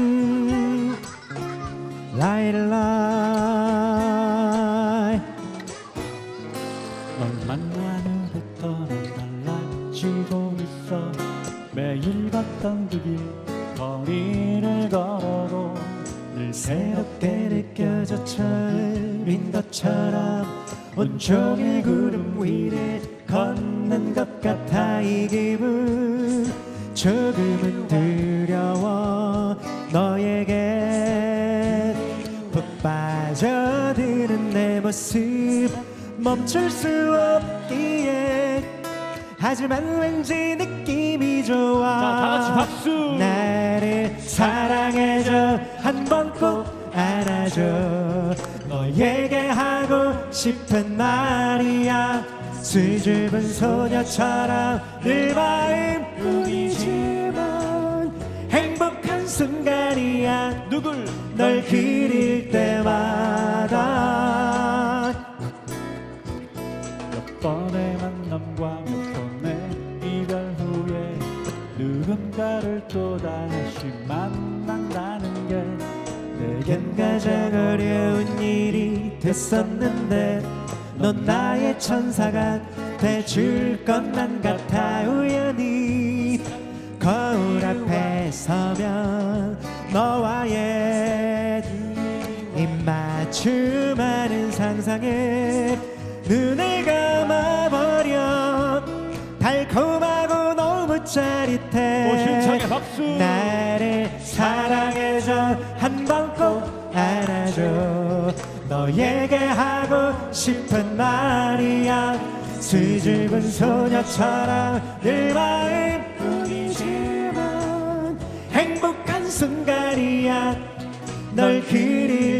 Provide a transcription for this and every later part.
음, 라일라이. 널 만난 후부터 난 달라지고 있어. 매일 걷던 그길 새롭게 느껴져 처음인 것처럼 온종일 구름 위를 걷는 것 같아 이 기분. 조금은 두려워 너에게 푹 빠져드는 내 모습 멈출 수 없기에. 하지만 왠지 느낌이 좋아. 자, 다 같이 박수! 나를 사랑해줘 한 번꼭 안아줘. 너에게 하고 싶은 말이야. 수줍은 소녀처럼 늘 마음뿐이지만 행복한 순간이야. 누굴 널 그릴 때마다. 몇 번의 만남과 몇 번의 이별 후에 누군가를 또 다시 만난다는 게 내겐 가장 어려운 일이 됐었는데 넌 나의 천사가 돼줄 것만 같아 우연히 거울 앞에 서면 너와의 입맞춤하는 상상에 눈을 감아버려 달콤하고 너무 짜릿해 오심창의 박수! 나를 사랑해줘. 한번 꼭 안아줘. 너에게 하고 싶은 말이야. 수줍은 소녀처럼 늘 마음 뿐이지만 행복한 순간이야. 널 그릴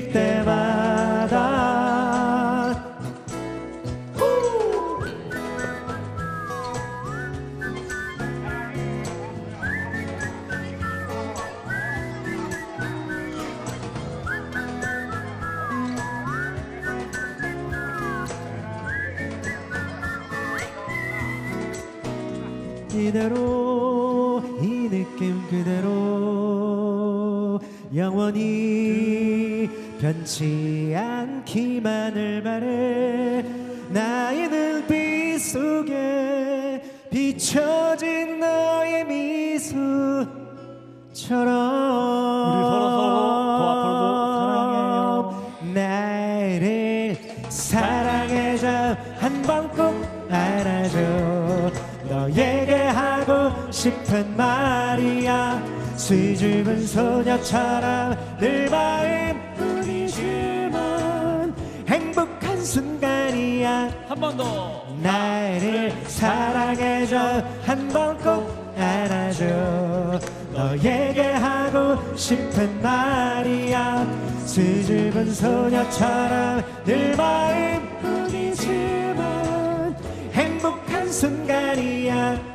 이대로 이 느낌 그대로 영원히 변치 않기만을 바래. 나의 눈빛 속에 비춰진 너의 미소처럼 하고 싶은 말이야. 수줍은 소녀처럼 늘 마음뿐이지만 행복한 순간이야. 한 번 더. 나를 사랑해줘. 한 번 꼭 안아줘. 너에게 하고 싶은 말이야. 수줍은 소녀처럼 늘 마음뿐이지만 행복한 순간이야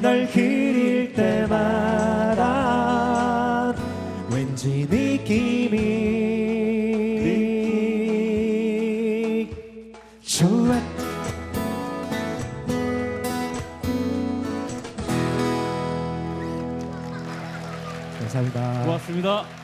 널 그릴 때마다 왠지 느낌이 좋아 감사합니다. 고맙습니다.